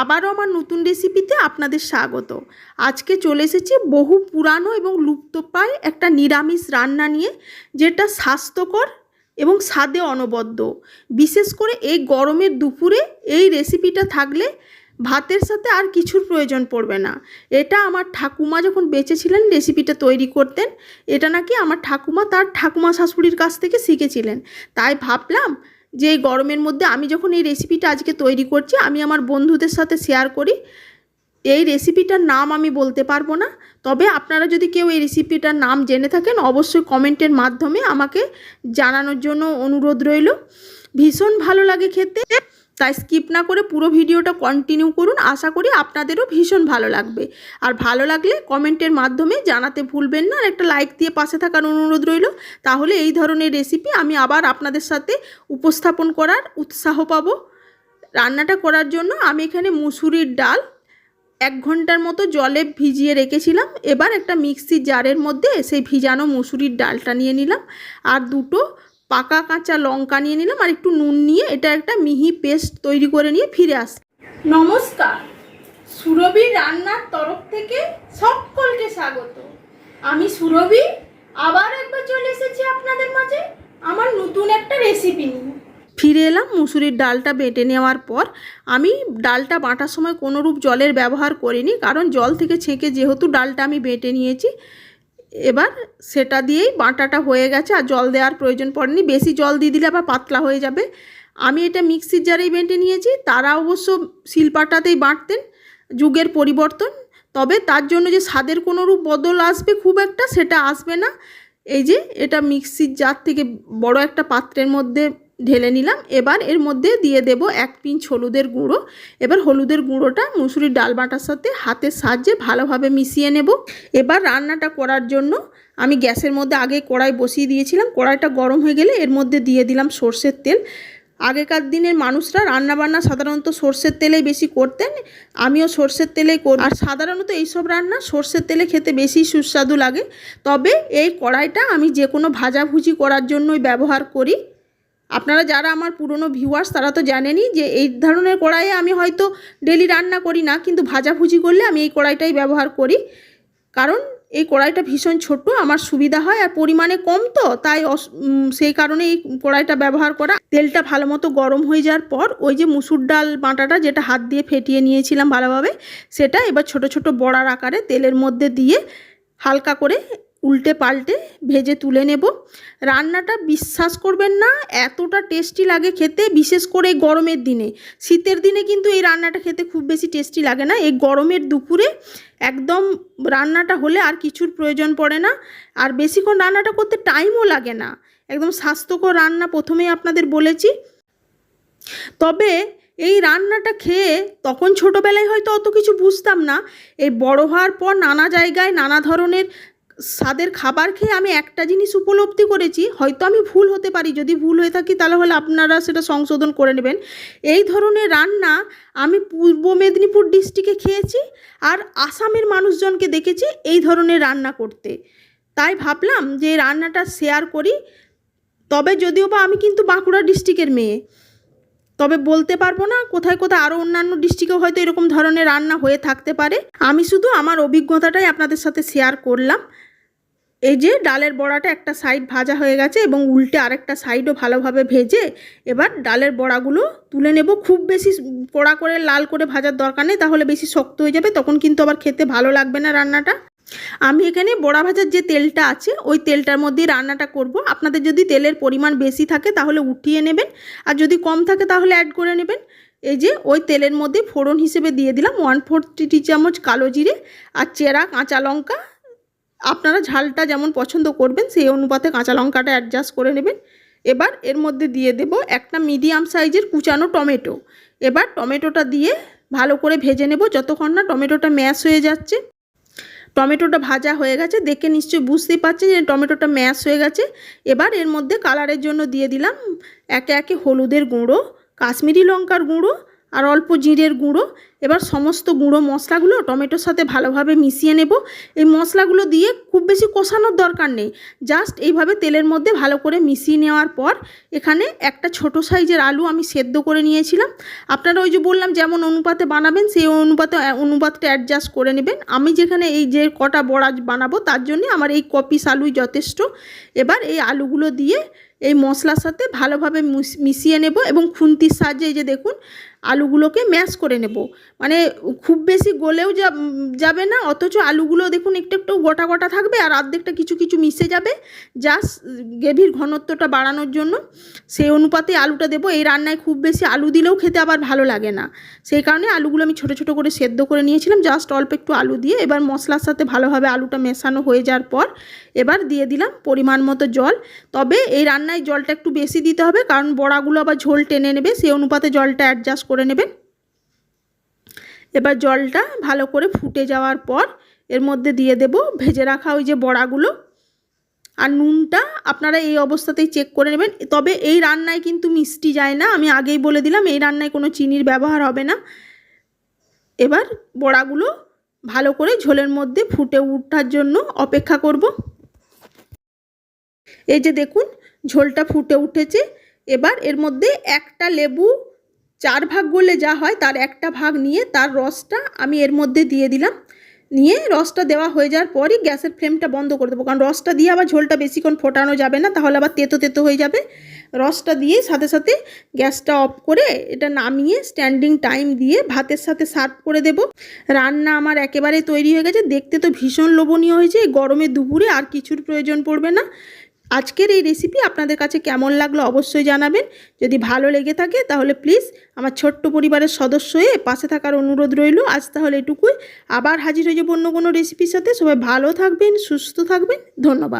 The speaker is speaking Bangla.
আবারও আমার নতুন রেসিপিতে আপনাদের স্বাগত। আজকে চলে এসেছি বহু পুরানো এবং লুপ্তপ্রায় একটা নিরামিষ রান্না নিয়ে, যেটা স্বাস্থ্যকর এবং স্বাদে অনবদ্য। বিশেষ করে এই গরমের দুপুরে এই রেসিপিটা থাকলে ভাতের সাথে আর কিছুর প্রয়োজন পড়বে না। এটা আমার ঠাকুমা যখন বেঁচে ছিলেন রেসিপিটা তৈরি করতেন, এটা নাকি আমার ঠাকুমা তার ঠাকুমা শাশুড়ির কাছ থেকে শিখেছিলেন। তাই ভাবলাম যে এই গরমের মধ্যে আমি যখন এই রেসিপিটা আজকে তৈরি করছি, আমি আমার বন্ধুদের সাথে শেয়ার করি, এই রেসিপিটার নাম আমি বলতে পারব না। তবে আপনারা যদি কেউ এই রেসিপিটার নাম জেনে থাকেন, অবশ্যই কমেন্টের মাধ্যমে আমাকে জানানোর জন্য অনুরোধ রইল। ভীষণ ভালো লাগে খেতে। তাই স্কিপ না করে পুরো ভিডিওটা কন্টিনিউ করুন। আশা করি আপনাদেরও ভীষণ ভালো লাগবে। আর ভালো লাগলে কমেন্টের মাধ্যমে জানাতে ভুলবেন না। আর একটা লাইক দিয়ে পাশে থাকার অনুরোধ রইল। তাহলে এই ধরনের রেসিপি আমি আবার আপনাদের সাথে উপস্থাপন করার উৎসাহ পাবো। রান্নাটা করার জন্য আমি এখানে মুসুরির ডাল এক ঘণ্টার মতো জলে ভিজিয়ে রেখেছিলাম। এবার একটা মিক্সির জারের মধ্যে সেই ভিজানো মুসুরির ডালটা নিয়ে নিলাম। আর দুটো পাকা কাঁচা লঙ্কা নিয়ে নিলাম আর একটু নুন নিয়ে এটা একটা মিহি পেস্ট তৈরি করে নিয়ে ফিরে আস নমস্কার। সুরভি রান্নার তরফ থেকে সকলকে স্বাগত। আমি সুরভি, আবার একবার চলে এসেছি আপনাদের মাঝে আমার নতুন একটা রেসিপি নিয়ে। ফিরে এলাম মুসুরির ডালটা বেটে নেওয়ার পর। আমি ডালটা বাটার সময় কোনোরূপ জলের ব্যবহার করিনি, কারণ জল থেকে ছেঁকে যেহেতু ডালটা আমি বেটে নিয়েছি এবার সেটা দিয়েই বাটাটা হয়ে গেছে আর জল দেওয়ার প্রয়োজন পড়েনি। বেশি জল দিয়ে দিলে আবার পাতলা হয়ে যাবে। আমি এটা মিক্সির জারেই বেটে নিয়েছি। তারা অবশ্য শিলপাটাতেই বাঁটতেন যুগের পরিবর্তন। তবে তার জন্য যে স্বাদের কোনো রূপ বদল আসবে খুব একটা সেটা আসবে না। এই যে এটা মিক্সির জার থেকে বড় একটা পাত্রের মধ্যে ঢেলে নিলাম। এবার এর মধ্যে দিয়ে দেব এক পিঞ্চ হলুদের গুঁড়ো। এবার হলুদের গুঁড়োটা মুসুরির ডাল বাটার সাথে হাতের সাহায্যে ভালোভাবে মিশিয়ে নেব। এবার রান্নাটা করার জন্য আমি গ্যাসের মধ্যে আগে কড়াই বসিয়ে দিয়েছিলাম। কড়াইটা গরম হয়ে গেলে এর মধ্যে দিয়ে দিলাম সর্ষের তেল। আগেকার দিনের মানুষরা রান্নাবান্না সাধারণত সর্ষের তেলেই বেশি করতেন। আমিও সর্ষের তেলেই করি আর সাধারণত এইসব রান্না সর্ষের তেলে খেতে বেশি সুস্বাদু লাগে। তবে এই কড়াইটা আমি যে কোনো ভাজাভুজি করার জন্যই ব্যবহার করি। আপনারা যারা আমার পুরনো ভিউয়ার্স তারা তো জানেনই যে এই ধরনের কড়াইয়ে আমি হয়তো ডেলি রান্না করি না, কিন্তু ভাজাভুজি করলে আমি এই কড়াইটাই ব্যবহার করি। কারণ এই কড়াইটা ভীষণ ছোট, আমার সুবিধা হয় আর পরিমাণে কম তো, তাই সেই কারণে এই কড়াইটা ব্যবহার করা। তেলটা ভালো মতো গরম হয়ে যাওয়ার পর, ওই যে মুসুর ডাল বাঁটাটা যেটা হাত দিয়ে ফেটিয়ে নিয়েছিলাম ভালোভাবে, সেটা এবার ছোট ছোট বড়ার আকারে তেলের মধ্যে দিয়ে হালকা করে উল্টে পাল্টে ভেজে তুলে নেব। রান্নাটা বিশ্বাস করবেন না, এতটা টেস্টি লাগে খেতে, বিশেষ করে গরমের দিনে। শীতের দিনে কিন্তু এই রান্নাটা খেতে খুব বেশি টেস্টি লাগে না। এই গরমের দুপুরে একদম রান্নাটা হলে আর কিছুর প্রয়োজন পড়ে না। আর বেশিক্ষণ রান্নাটা করতে টাইমও লাগে না। একদম স্বাস্থ্যকর রান্না প্রথমেই আপনাদের বলেছি। তবে এই রান্নাটা খেয়ে তখন ছোটোবেলায় হয়তো অত কিছু বুঝতাম না। এই বড় হওয়ার পর নানা জায়গায় নানা ধরনের স্বাদের খাবার খেয়ে আমি একটা জিনিস উপলব্ধি করেছি, হয়তো আমি ভুল হতে পারি, যদি ভুল হয়ে থাকি তাহলে হলে আপনারা সেটা সংশোধন করে নেবেন। এই ধরনের রান্না আমি পূর্ব মেদিনীপুর ডিস্ট্রিক্টে খেয়েছি আর আসামের মানুষজনকে দেখেছি এই ধরনের রান্না করতে। তাই ভাবলাম যে রান্নাটা শেয়ার করি, তবে যদিও বা আমি কিন্তু বাঁকুড়া ডিস্ট্রিক্টের মেয়ে। তবে বলতে পারব না, কোথায় কোথায় আরও অন্যান্য ডিস্ট্রিক্টেও হয়তো এরকম ধরনের রান্না হয়ে থাকতে পারে। আমি শুধু আমার অভিজ্ঞতাটাই আপনাদের সাথে শেয়ার করলাম। এই যে ডালের বড়াটা একটা সাইড ভাজা হয়ে গেছে এবং উল্টে আরেকটা সাইডও ভালোভাবে ভেজে এবার ডালের বড়াগুলো তুলে নেব। খুব বেশি কড়া করে, লাল করে ভাজার দরকার নেই, তাহলে বেশি শক্ত হয়ে যাবে, তখন কিন্তু আবার খেতে ভালো লাগবে না রান্নাটা। আমি এখানে বড়া ভাজার যে তেলটা আছে, ওই তেলটার মধ্যেই রান্নাটা করব। আপনাদের যদি তেলের পরিমাণ বেশি থাকে, তাহলে উঠিয়ে নেবেন। আর যদি কম থাকে, তাহলে অ্যাড করে নেবেন। এই যে ওই তেলের মধ্যে ফোড়ন হিসেবে দিয়ে দিলাম ওয়ান ফোর টি চামচ কালো জিরে, আর চেরা কাঁচা লঙ্কা আপনারা ঝালটা যেমন পছন্দ করবেন, সেই অনুপাতে কাঁচা লঙ্কাটা অ্যাডজাস্ট করে নেবেন। এবার এর মধ্যে দিয়ে দেব একটা মিডিয়াম সাইজের কুচানো টমেটো। এবার টমেটোটা দিয়ে ভালো করে ভেজে নেব, যতক্ষণ না টমেটোটা ম্যাশ হয়ে যাচ্ছে। টমেটোটা ভাজা হয়ে গেছে, দেখে নিশ্চয়ই বুঝতেই পারছেন যে টমেটোটা ম্যাশ হয়ে গেছে। এবার এর মধ্যে কালারের জন্য দিয়ে দিলাম একে একে হলুদের গুঁড়ো, কাশ্মীরি লঙ্কার গুঁড়ো আর অল্প জিরের গুঁড়ো। এবার সমস্ত গুঁড়ো মশলাগুলো টমেটোর সাথে ভালোভাবে মিশিয়ে নেব। এই মশলাগুলো দিয়ে খুব বেশি কষানোর দরকার নেই। জাস্ট এইভাবে তেলের মধ্যে ভালো করে মিশিয়ে নেওয়ার পর এখানে একটা ছোট সাইজের আলু আমি সেদ্ধ করে নিয়েছিলাম। আপনারা ওই যে বললাম যেমন অনুপাতে বানাবেন, সেই অনুপাতে অনুপাতটা অ্যাডজাস্ট করে নেবেন। আমি যেখানে এই যে কটা বড়া বানাবো, তার জন্য আমার এই কপিস আলুই যথেষ্ট। এবার এই আলুগুলো দিয়ে এই মশলার সাথে ভালোভাবে মিশিয়ে নেব এবং খুন্তির সাহায্যে এই যে দেখুন আলুগুলোকে ম্যাশ করে নেব। মানে খুব বেশি গলেও যাবে না, অথচ আলুগুলো দেখুন একটু একটু গোটা গোটা থাকবে আর অর্ধেকটা কিছু কিছু মিশে যাবে। জাস্ট গ্রেভির ঘনত্বটা বাড়ানোর জন্য সেই অনুপাতে আলুটা দেবো। এই রান্নায় খুব বেশি আলু দিলেও খেতে আবার ভালো লাগে না। সেই কারণে আলুগুলো আমি ছোটো ছোটো করে সেদ্ধ করে নিয়েছিলাম। জাস্ট অল্প একটু আলু দিয়ে এবার মশলার সাথে ভালোভাবে আলুটা মেশানো হয়ে যাওয়ার পর এবার দিয়ে দিলাম পরিমাণ মতো জল। তবে এই রান্নায় জলটা একটু বেশি দিতে হবে, কারণ বড়াগুলো আবার ঝোল টেনে নেবে। সেই অনুপাতে জলটা অ্যাডজাস্ট করে নেবেন। এবার জলটা ভালো করে ফুটে যাওয়ার পর এর মধ্যে দিয়ে দেব ভেজে রাখা ওই যে বড়াগুলো। আর নুনটা আপনারা এই অবস্থাতেই চেক করে নেবেন। তবে এই রান্নায় কিন্তু মিষ্টি যায় না। আমি আগেই বলে দিলাম, এই রান্নায় কোনো চিনির ব্যবহার হবে না। এবার বড়াগুলো ভালো করে ঝোলের মধ্যে ফুটে ওঠার জন্য অপেক্ষা করব। এই যে দেখুন, ঝোলটা ফুটে উঠেছে। এবার এর মধ্যে একটা লেবু চার ভাগ করলে যা হয়, তার একটা ভাগ নিয়ে তার রসটা আমি এর মধ্যে দিয়ে দিলাম। নিয়ে রসটা দেওয়া হয়ে যাওয়ার পরই গ্যাসের ফ্লেমটা বন্ধ করে দেবো। কারণ রসটা দিয়ে আবার ঝোলটা বেশিক্ষণ ফোটানো যাবে না, তাহলে আবার তেতো তেতো হয়ে যাবে। রসটা দিয়ে সাথে সাথে গ্যাসটা অফ করে এটা নামিয়ে স্ট্যান্ডিং টাইম দিয়ে ভাতের সাথে সার্ভ করে দেব। রান্না আমার একেবারে তৈরি হয়ে গেছে। দেখতে তো ভীষণ লোভনীয় হয়েছে। গরমে দুপুরে আর কিছুর প্রয়োজন পড়বে না। আজকের এই রেসিপি আপনাদের কাছে কেমন লাগল অবশ্যই জানাবেন। যদি ভালো লেগে থাকে তাহলে প্লিজ আমার ছোট্ট পরিবারের সদস্য হয়ে পাশে থাকার অনুরোধ রইল। আজ তাহলে এটুকুই। আবার হাজির হয়ে যাব অন্য কোনো রেসিপির সাথে। সবাই ভালো থাকবেন, সুস্থ থাকবেন। ধন্যবাদ।